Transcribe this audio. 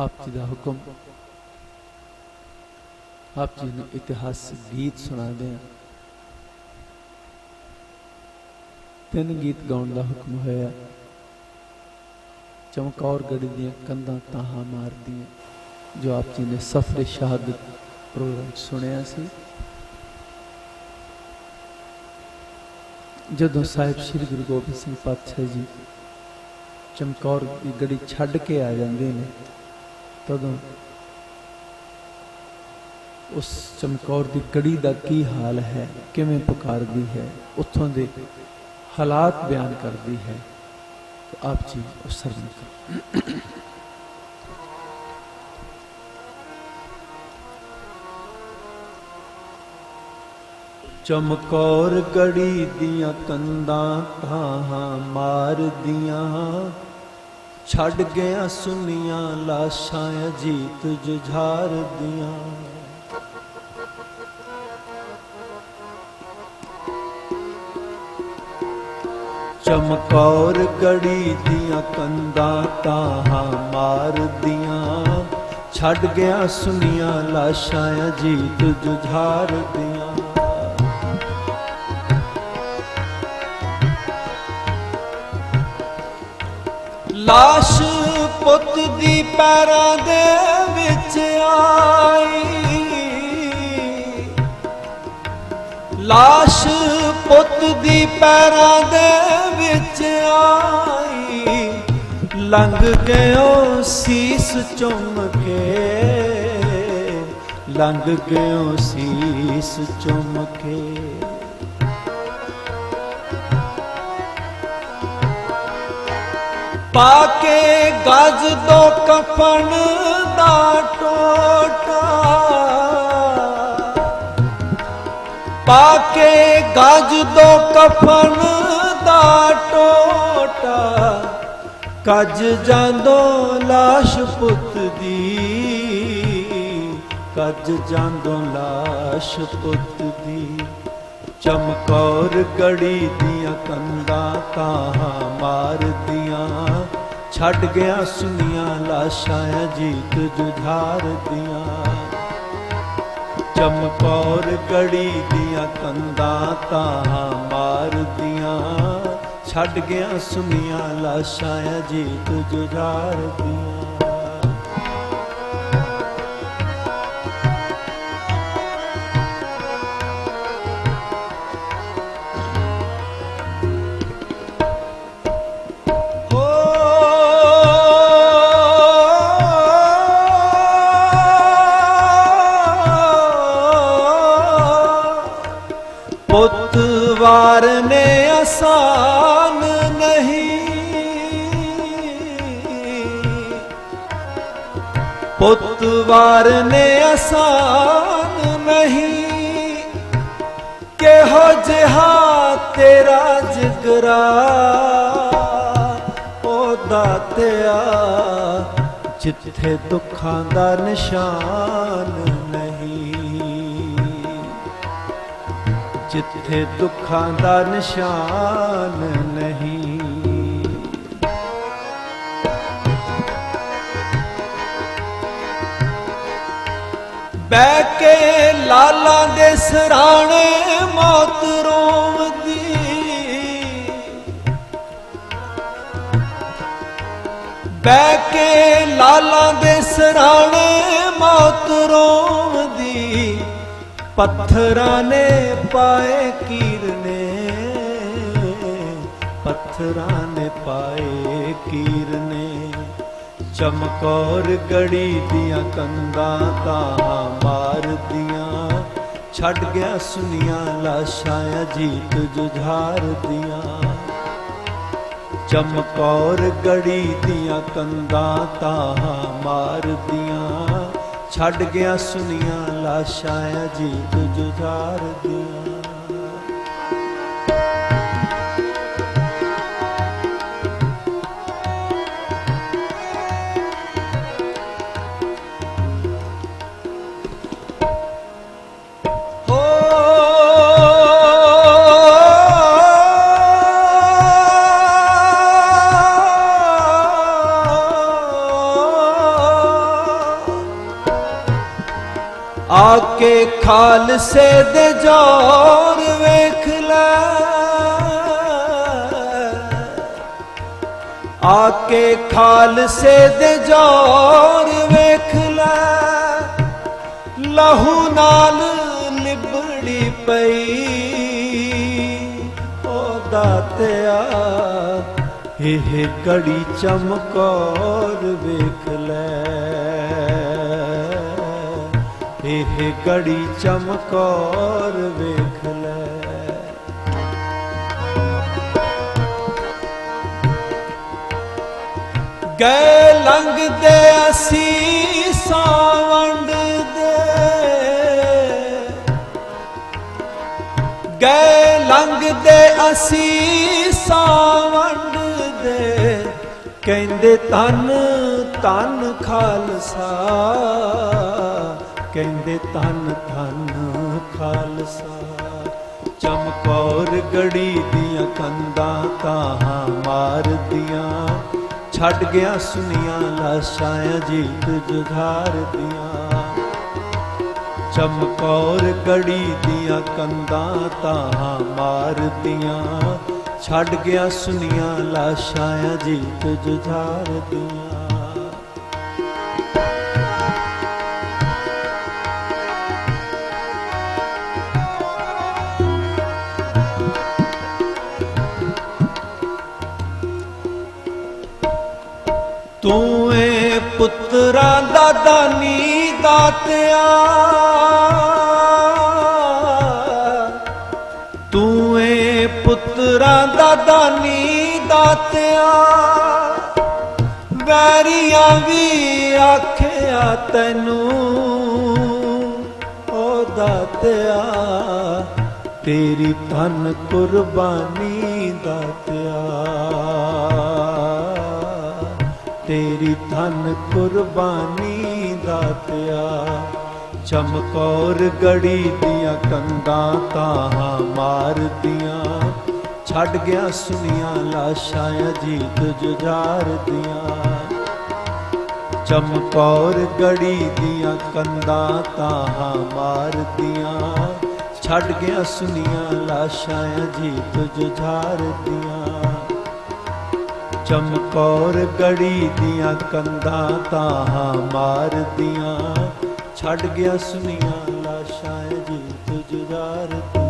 ਆਪ ਜੀ ਦਾ ਹੁਕਮ। ਆਪ ਜੀ ਨੂੰ ਇਤਿਹਾਸਕ ਗੀਤ ਸੁਣਾਉਂਦੇ ਆ ਤਿੰਨ ਗੀਤ ਗਾਉਣ ਦਾ ਹੁਕਮ ਹੋਇਆ। ਚਮਕੌਰ ਗੜੀ ਦੀਆਂ ਕੰਧਾਂ ਤਾਹਾਂ ਮਾਰਦੀਆਂ। ਜੋ ਆਪ ਜੀ ਨੇ ਸਫ਼ਰੇ ਸ਼ਹਾਦਤ ਪ੍ਰੋਗਰਾਮ ਸੁਣਿਆ ਸੀ। ਜਦੋਂ ਸਾਹਿਬ ਸ੍ਰੀ ਗੁਰੂ ਗੋਬਿੰਦ ਸਿੰਘ ਪਾਤਸ਼ਾਹ ਜੀ ਚਮਕੌਰ ਦੀ ਗੜੀ ਛੱਡ ਕੇ ਆ ਜਾਂਦੇ ਨੇ ਤਦੋਂ ਉਸ ਚਮਕੌਰ ਦੀ ਕੜੀ ਦਾ ਕੀ ਹਾਲ ਹੈ, ਕਿਵੇਂ ਪੁਕਾਰਦੀ ਹੈ, ਉੱਥੋਂ ਦੇ ਹਾਲਾਤ ਬਿਆਨ ਕਰਦੀ ਹੈ, ਆਪ ਜੀ ਉਸ ਸਰਵਨ ਕਰੋ ਚਮਕੌਰ ਕੜੀ ਦੀਆਂ ਕੰਧਾਂ ਤਾਹਾਂ ਮਾਰਦੀਆਂ। ਛੱਡ ਗਿਆ ਸੁਨੀਆਂ ਲਾਸ਼ਾਂ ਅਜੀਤ ਜੁਝਾਰ ਦੀਆਂ। ਚਮਕੌਰ ਗੜੀ ਦੀਆਂ ਕੰਧਾਂ ਤਾਹਾਂ ਮਾਰਦੀਆਂ। ਛੱਡ ਗਿਆ ਸੁਨੀਆਂ ਲਾਸ਼ਾਂ ਅਜੀਤ ਜੁਝਾਰ ਦੀਆਂ। ਲਾਸ਼ ਪੁੱਤ ਦੀ ਪੈਰਾਂ ਦੇ ਵਿੱਚ ਆਈ। ਲਾਸ਼ ਪੁੱਤ ਦੀ ਪੈਰਾਂ ਦੇ ਵਿੱਚ ਆਈ। ਲੰਘ ਗਿਓ ਸੀਸ ਚੁੰਮ ਕੇ। ਲੰਘ ਗਿਓ ਸੀਸ ਚੁੰਮ ਕੇ। ਪਾ ਕੇ ਗਜ ਦੋ ਕਫਨ ਦਾ ਟੋਟਾ। ਪਾ ਕੇ ਗਜ ਦੋ ਕਫਨ ਦਾ ਟੋਟਾ। ਕੱਜ ਜਾਂਦੋਂ ਲਾਸ਼ ਪੁੱਤ ਦੀ। ਕੱਜ ਜਾਂਦੋਂ ਲਾਸ਼ ਪੁੱਤ ਦੀ। ਚਮਕੌਰ ਗੜੀ ਦੀਆਂ ਕੰਧਾਂ ਤਾਹਾਂ ਮਾਰਦੀਆਂ। ਛੱਡ ਗਿਆ ਸੁਨੀਆਂ ਲਾਸ਼ਾਂ ਅਜੀਤ ਜੁਝਾਰ ਦੀਆਂ ਚਮਕੌਰ ਗੜੀ ਦੀਆਂ ਕੰਧਾਂ ਤਾਹਾਂ ਮਾਰਦੀਆਂ। ਛੱਡ ਗਿਆ ਸੁਨੀਆਂ ਲਾਸ਼ਾਂ ਅਜੀਤ ਜੁਝਾਰ ਦੀਆਂ ਪੁੱਤ ਵਾਰਨੇ ਆਸਾਨ ਨਹੀਂ। ਕਿਹੋ ਜਿਹਾ ਤੇਰਾ ਜਿਗਰਾ, ਉਹ ਦਾਤਿਆ ਜਿੱਥੇ ਦੁੱਖਾਂ ਦਾ ਨਿਸ਼ਾਨ ਨਹੀਂ। ਜਿੱਥੇ ਦੁੱਖਾਂ ਦਾ ਨਿਸ਼ਾਨ ਬਹਿ ਕੇ ਲਾਲਾਂ ਦੇ ਸਰਾਣੇ ਮੌਤ ਰੋਵਦੀ ਬਹਿ ਕੇ ਲਾਲਾਂ ਦੇ ਸਰਾਣੇ ਮੌਤ ਰੋਵਦੀ ਪੱਥਰਾਂ ਨੇ ਪਾਏ ਕੀਰਨੇ, ਪੱਥਰਾਂ ਨੇ ਪਾਏ ਕੀਰਨੇ। ਚਮਕੌਰ ਗੜੀ ਦੀਆਂ ਕੰਧਾਂ ਤਾਂ ਮਾਰਦੀਆਂ। ਛੱਡ ਗਿਆ ਸੁਨੀਆਂ ਲਾਸ਼ਾਂ ਅਜੀਤ ਜੁਝਾਰ ਚਮਕੌਰ ਗੜੀ ਦੀਆਂ ਕੰਧਾਂ ਤਾਂ ਮਾਰਦੀਆਂ। ਛੱਡ ਗਿਆ ਸੁਨੀਆਂ ਲਾਸ਼ਾਂ ਅਜੀਤ ਜੁਝਾਰ ਆ ਕੇ ਖਾਲਸੇ ਦੇ ਜੋਰ ਵੇਖ ਲੈ। ਆ ਕੇ ਖਾਲਸੇ ਦੇ ਜੋਰ ਵੇਖ ਲੈ। ਲਹੂ ਨਾਲ ਲਿਬੜੀ ਪਈ ਉਹ ਦਾਤਿਆ ਇਹ ਕੜੀ ਚਮਕੌਰ ਵੇਖ ਲੈ। ਇਹ ਕੜੀ ਚਮਕੌਰ ਵੇਖ ਲੈ। ਗਏ ਲੰਘਦੇ ਅਸੀਂ ਸਾਵੰਡ ਦੇ। ਗਏ ਲੰਘਦੇ ਅਸੀਂ ਸਾਵੰਡ ਦੇ। ਕਹਿੰਦੇ ਤਨ ਤਨ ਖਾਲਸਾ। ਕਹਿੰਦੇ ਧੰਨ ਧੰਨ ਖਾਲਸਾ। ਚਮਕੌਰ ਗੜੀ ਦੀਆਂ ਕੰਧਾਂ ਤਾਹਾਂ ਮਾਰਦੀਆਂ। ਛੱਡ ਗਿਆ ਸੁਨੀਆਂ ਲਾਸ਼ਾਂ ਅਜੀਤ ਜੁਝਾਰ ਦੀਆਂ। ਚਮਕੌਰ ਗੜੀ ਦੀਆਂ ਕੰਧਾਂ ਤਾਹਾਂ ਮਾਰਦੀਆਂ। ਛੱਡ ਗਿਆ ਸੁਨੀਆਂ ਲਾਸ਼ਾਂ ਅਜੀਤ ਜੁਝਾਰ ਦੀਆਂ। ਤੂੰ ਏ ਪੁੱਤਰਾਂ ਦਾ ਦਾਨੀ ਦਾਤਿਆ। ਤੂੰ ਏ ਪੁੱਤਰਾਂ ਦਾ ਦਾਨੀ ਦਾਤਿਆ। ਵੈਰੀਆਂ ਵੀ ਆਖਿਆ ਤੈਨੂੰ, ਓ ਦਾਤਿਆ। ਤੇਰੀ ਧਨ ਕੁਰਬਾਨੀ ਦਾਤਿਆ। ਤੇਰੀ ਧਨ ਕੁਰਬਾਨੀ ਦਾਤਿਆ ਚਮਕੌਰ ਗੜੀ ਦੀਆਂ ਕੰਧਾਂ ਤਾਹਾਂ ਮਾਰਦੀਆਂ। ਛੱਡ ਗਿਆ ਸੁਨੀਆਂ ਲਾਸ਼ਾਂ ਅਜੀਤ ਜੁਝਾਰ ਦੀਆਂ ਚਮਕੌਰ ਗੜੀ ਦੀਆਂ ਕੰਧਾਂ ਤਾਹਾਂ ਮਾਰਦੀਆਂ। ਛੱਡ ਗਿਆ ਸੁਨੀਆਂ ਲਾਸ਼ਾਂ ਅਜੀਤ ਜੁਝਾਰ ਦੀਆਂ ਚਮਕੌਰ ਗੜੀ ਦੀਆਂ ਕੰਧਾਂ ਤਾਹਾਂ ਮਾਰਦੀਆਂ ਛੱਡ ਗਿਆ ਸੁਨੀਆਂ ਲਾਸ਼ਾਂ ਅਜੀਤ ਜੁਝਾਰ ਦੀਆਂ